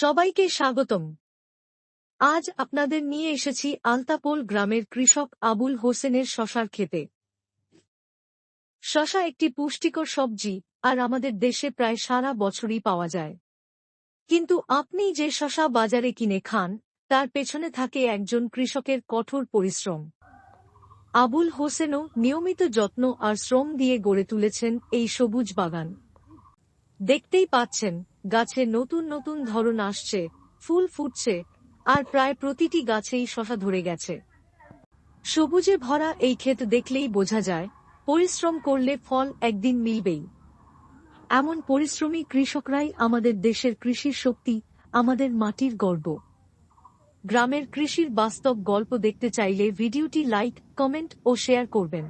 সবাইকে স্বাগতম। আজ আপনাদের নিয়ে এসেছি আলতাপোল গ্রামের কৃষক আবুল হোসেনের শশার খেতে শশা একটি পুষ্টিকর সবজি, আর আমাদের দেশে প্রায় সারা বছরই পাওয়া যায়। কিন্তু আপনি যে শশা বাজারে কিনে খান, তার পেছনে থাকে একজন কৃষকের কঠোর পরিশ্রম। আবুল হোসেনও নিয়মিত যত্ন আর শ্রম দিয়ে গড়ে তুলেছেন এই সবুজ বাগান। দেখতেই পাচ্ছেন, গাছে নতুন নতুন ধরন আসছে, ফুল ফুটছে, আর প্রায় প্রতিটি গাছেই শশা ধরে গেছে। সবুজে ভরা এই ক্ষেত দেখলেই বোঝা যায়, পরিশ্রম করলে ফল একদিন মিলবেই। এমন পরিশ্রমী কৃষকরাই আমাদের দেশের কৃষির শক্তি, আমাদের মাটির গর্ব। গ্রামের কৃষির বাস্তব গল্প দেখতে চাইলে ভিডিওটি লাইক, কমেন্ট ও শেয়ার করবেন।